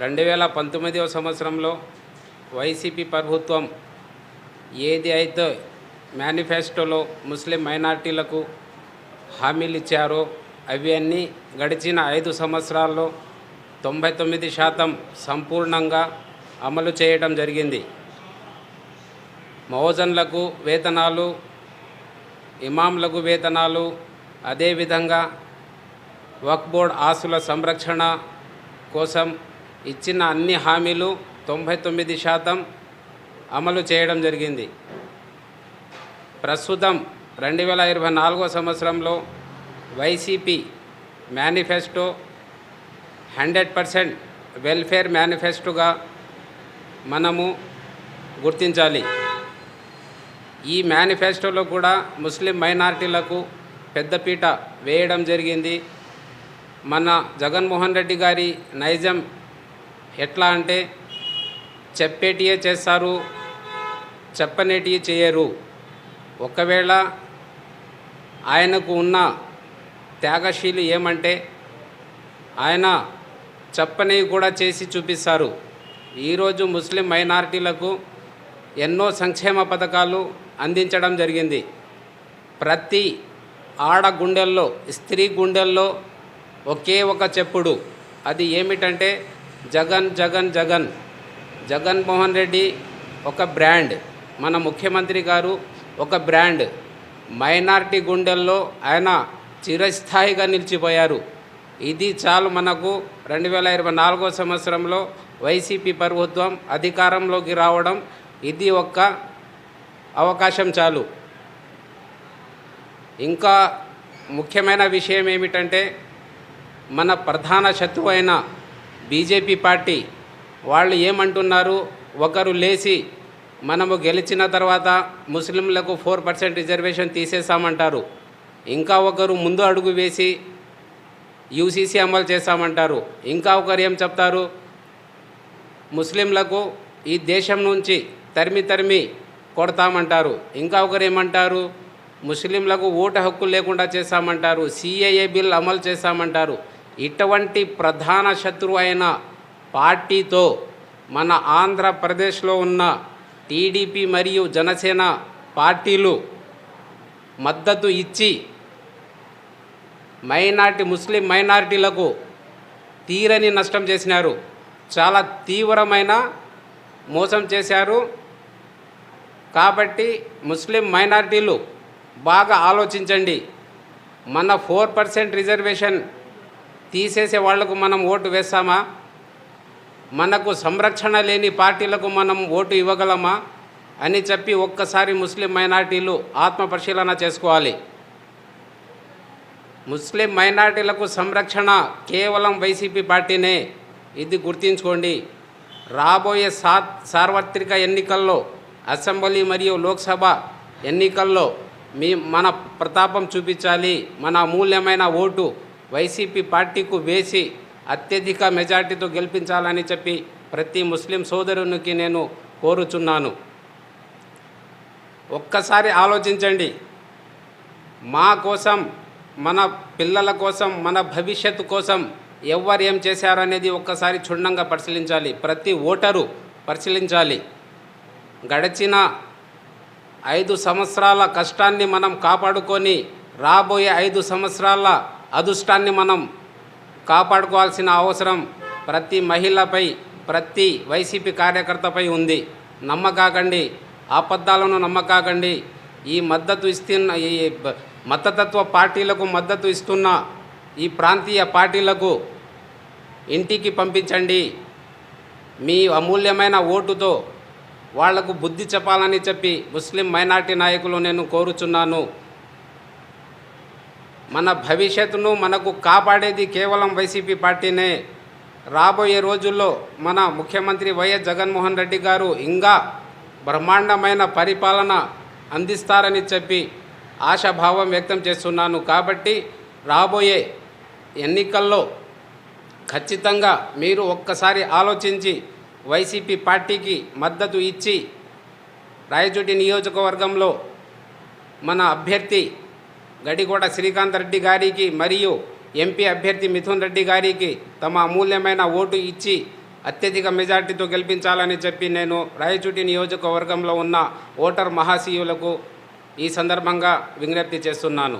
రెండు వేల పంతొమ్మిదవ సంవత్సరంలో వైసీపీ ప్రభుత్వం ఏది అయితే మేనిఫెస్టోలో ముస్లిం మైనార్టీలకు హామీలు ఇచ్చారో అవి అన్నీ గడిచిన ఐదు సంవత్సరాల్లో తొంభై తొమ్మిది శాతం సంపూర్ణంగా అమలు చేయడం జరిగింది. మహోజన్లకు వేతనాలు ఇమాంలకు వేతనాలు అదేవిధంగా వక్ బోర్డ్ ఆస్తుల సంరక్షణ కోసం ఇచ్చిన అన్ని హామీలు తొంభై తొమ్మిది శాతం అమలు చేయడం జరిగింది. ప్రస్తుతం రెండు వేల ఇరవై నాలుగో సంవత్సరంలో YCP manifesto hundred percent welfare మేనిఫెస్టోగా మనము గుర్తించాలి. ఈ మేనిఫెస్టోలో కూడా ముస్లిం మైనారిటీలకు పెద్దపీట వేయడం జరిగింది. మన జగన్మోహన్ రెడ్డి గారి నైజం ఎట్లా అంటే చెప్పేటియే చేస్తారు చెప్పనేటివి చేయరు. ఒకవేళ ఆయనకు ఉన్న త్యాగశీలి ఏమంటే ఆయన చెప్పనివి కూడా చేసి చూపిస్తారు. ఈరోజు ముస్లిం మైనారిటీలకు ఎన్నో సంక్షేమ పథకాలు అందించడం జరిగింది. ప్రతి ఆడ గుండెల్లో స్త్రీ గుండెల్లో ఒకే ఒక చెప్పుడు. అది ఏమిటంటే జగన్ జగన్ జగన్. జగన్మోహన్ రెడ్డి ఒక బ్రాండ్. మన ముఖ్యమంత్రి గారు ఒక బ్రాండ్. మైనార్టీ గుండెల్లో ఆయన చిరస్థాయిగా నిలిచిపోయారు. ఇది చాలు మనకు రెండు వేల ఇరవై నాలుగో సంవత్సరంలో వైసీపీ ప్రభుత్వం అధికారంలోకి రావడం ఇది ఒక్క అవకాశం చాలు. ఇంకా ముఖ్యమైన విషయం ఏమిటంటే మన ప్రధాన శత్రువు అయిన బీజేపీ పార్టీ వాళ్ళు ఏమంటున్నారు? ఒకరు లేచి మనము గెలిచిన తర్వాత ముస్లింలకు ఫోర్ పర్సెంట్ రిజర్వేషన్ తీసేసామంటారు ఇంకా ఒకరు ముందు అడుగు వేసి యూసీసీ అమలు చేస్తామంటారు ఇంకా ఒకరు ఏం చెప్తారు? ముస్లింలకు ఈ దేశం నుంచి తరిమి తరిమి కొడతామంటారు. ఇంకా ఒకరు ఏమంటారు? ముస్లింలకు ఓటు హక్కు లేకుండా చేస్తామంటారు సిఏఏ బిల్ అమలు చేస్తామంటారు ఇటువంటి ప్రధాన శత్రువు అయిన పార్టీతో మన ఆంధ్రప్రదేశ్లో ఉన్న టీడీపీ మరియు జనసేన పార్టీలు మద్దతు ఇచ్చి మైనార్టీ ముస్లిం మైనారిటీలకు తీరని నష్టం చేసినారు. చాలా తీవ్రమైన మోసం చేశారు. కాబట్టి ముస్లిం మైనారిటీలు బాగా ఆలోచించండి. మన ఫోర్ పర్సెంట్ రిజర్వేషన్ తీసేసే వాళ్ళకు మనం ఓటు వేస్తామా మనకు సంరక్షణ లేని పార్టీలకు మనం ఓటు ఇవ్వగలమా? అని చెప్పి ఒక్కసారి ముస్లిం మైనార్టీలు ఆత్మ పరిశీలన చేసుకోవాలి. ముస్లిం మైనార్టీలకు సంరక్షణ కేవలం వైసీపీ పార్టీనే. ఇది గుర్తుంచుకోండి. రాబోయే సా సార్వత్రిక ఎన్నికల్లో అసెంబ్లీ మరియు లోక్సభ ఎన్నికల్లో మీ మన ప్రతాపం చూపించాలి. మన అమూల్యమైన ఓటు వైసీపీ పార్టీకు వేసి అత్యధిక మెజార్టీతో గెలిపించాలని చెప్పి ప్రతి ముస్లిం సోదరునికి నేను కోరుచున్నాను. ఒక్కసారి ఆలోచించండి. మా కోసం మన పిల్లల కోసం మన భవిష్యత్తు కోసం ఎవరు ఏం చేశారనేది ఒక్కసారి క్షుణ్ణంగా పరిశీలించాలి. ప్రతి ఓటరు పరిశీలించాలి. గడిచిన ఐదు సంవత్సరాల కష్టాన్ని మనం కాపాడుకొని రాబోయే ఐదు సంవత్సరాల అదృష్టాన్ని మనం కాపాడుకోవాల్సిన అవసరం ప్రతి మహిళపై ప్రతి వైసీపీ కార్యకర్తపై ఉంది. నమ్మకాకండి. అబద్ధాలను నమ్మకాకండి. ఈ మద్దతు ఇస్తున్న ఈ మతతత్వ పార్టీలకు మద్దతు ఇస్తున్న ఈ ప్రాంతీయ పార్టీలకు ఇంటికి పంపించండి. మీ అమూల్యమైన ఓటుతో వాళ్ళకు బుద్ధి చెప్పాలని చెప్పి ముస్లిం మైనార్టీ నాయకులు నేను కోరుచున్నాను. మన భవిష్యత్తును మనకు కాపాడేది కేవలం వైసీపీ పార్టీనే. రాబోయే రోజుల్లో మన ముఖ్యమంత్రి వైఎస్ జగన్మోహన్ రెడ్డి గారు ఇంకా బ్రహ్మాండమైన పరిపాలన అందిస్తారని చెప్పి ఆశాభావం వ్యక్తం చేస్తున్నాను. కాబట్టి రాబోయే ఎన్నికల్లో ఖచ్చితంగా మీరు ఒక్కసారి ఆలోచించి వైసీపీ పార్టీకి మద్దతు ఇచ్చి రాయచోటి నియోజకవర్గంలో మన అభ్యర్థి గడిగోడ శ్రీకాంత్ రెడ్డి గారికి మరియు ఎంపీ అభ్యర్థి మిథున్ రెడ్డి గారికి తమ అమూల్యమైన ఓటు ఇచ్చి అత్యధిక మెజార్టీతో గెలిపించాలని చెప్పి నేను రాయచూటి నియోజకవర్గంలో ఉన్న ఓటర్ మహాశీయులకు ఈ సందర్భంగా విజ్ఞప్తి చేస్తున్నాను.